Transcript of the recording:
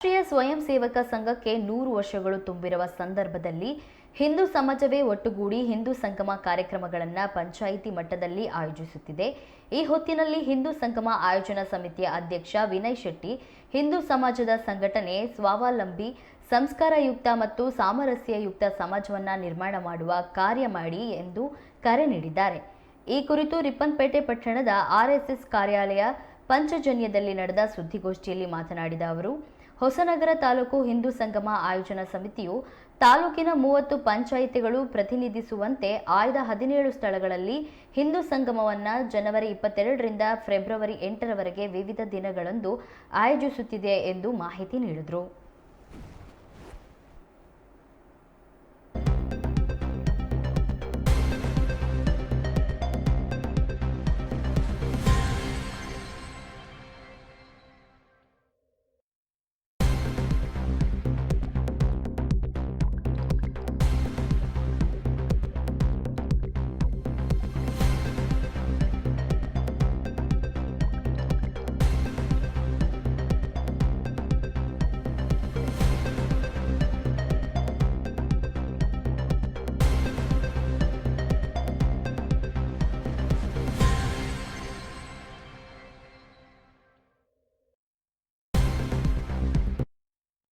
ರಾಷ್ಟ್ರೀಯ ಸ್ವಯಂ ಸೇವಕ ಸಂಘಕ್ಕೆ ನೂರು ವರ್ಷಗಳು ತುಂಬಿರುವ ಸಂದರ್ಭದಲ್ಲಿ ಹಿಂದೂ ಸಮಾಜವೇ ಒಟ್ಟುಗೂಡಿ ಹಿಂದೂ ಸಂಗಮ ಕಾರ್ಯಕ್ರಮಗಳನ್ನು ಪಂಚಾಯಿತಿ ಮಟ್ಟದಲ್ಲಿ ಆಯೋಜಿಸುತ್ತಿದೆ. ಈ ಹೊತ್ತಿನಲ್ಲಿ ಹಿಂದೂ ಸಂಗಮ ಆಯೋಜನಾ ಸಮಿತಿಯ ಅಧ್ಯಕ್ಷ ವಿನಯ್ ಶೆಟ್ಟಿ, ಹಿಂದೂ ಸಮಾಜದ ಸಂಘಟನೆ ಸ್ವಾವಲಂಬಿ, ಸಂಸ್ಕಾರಯುಕ್ತ ಮತ್ತು ಸಾಮರಸ್ಯಯುಕ್ತ ಸಮಾಜವನ್ನ ನಿರ್ಮಾಣ ಮಾಡುವ ಕಾರ್ಯ ಮಾಡಿ ಎಂದು ಕರೆ ನೀಡಿದ್ದಾರೆ. ಈ ಕುರಿತು ರಿಪ್ಪನ್ಪೇಟೆ ಪಟ್ಟಣದ ಆರ್ಎಸ್ಎಸ್ ಕಾರ್ಯಾಲಯ ಪಂಚಜನ್ಯದಲ್ಲಿ ನಡೆದ ಸುದ್ದಿಗೋಷ್ಠಿಯಲ್ಲಿ ಮಾತನಾಡಿದ ಅವರು ಹೊಸನಗರ ತಾಲೂಕು ಹಿಂದೂ ಸಂಗಮ ಆಯೋಜನಾ ಸಮಿತಿಯು ತಾಲೂಕಿನ ಮೂವತ್ತು ಪಂಚಾಯಿತಿಗಳು ಪ್ರತಿನಿಧಿಸುವಂತೆ ಆಯ್ದ ಹದಿನೇಳು ಸ್ಥಳಗಳಲ್ಲಿ ಹಿಂದೂ ಸಂಗಮವನ್ನು ಜನವರಿ ಇಪ್ಪತ್ತೆರಡರಿಂದ ಫೆಬ್ರವರಿ ಎಂಟರವರೆಗೆ ವಿವಿಧ ದಿನಗಳಂದು ಆಯೋಜಿಸುತ್ತಿದೆ ಎಂದು ಮಾಹಿತಿ ನೀಡಿದರು.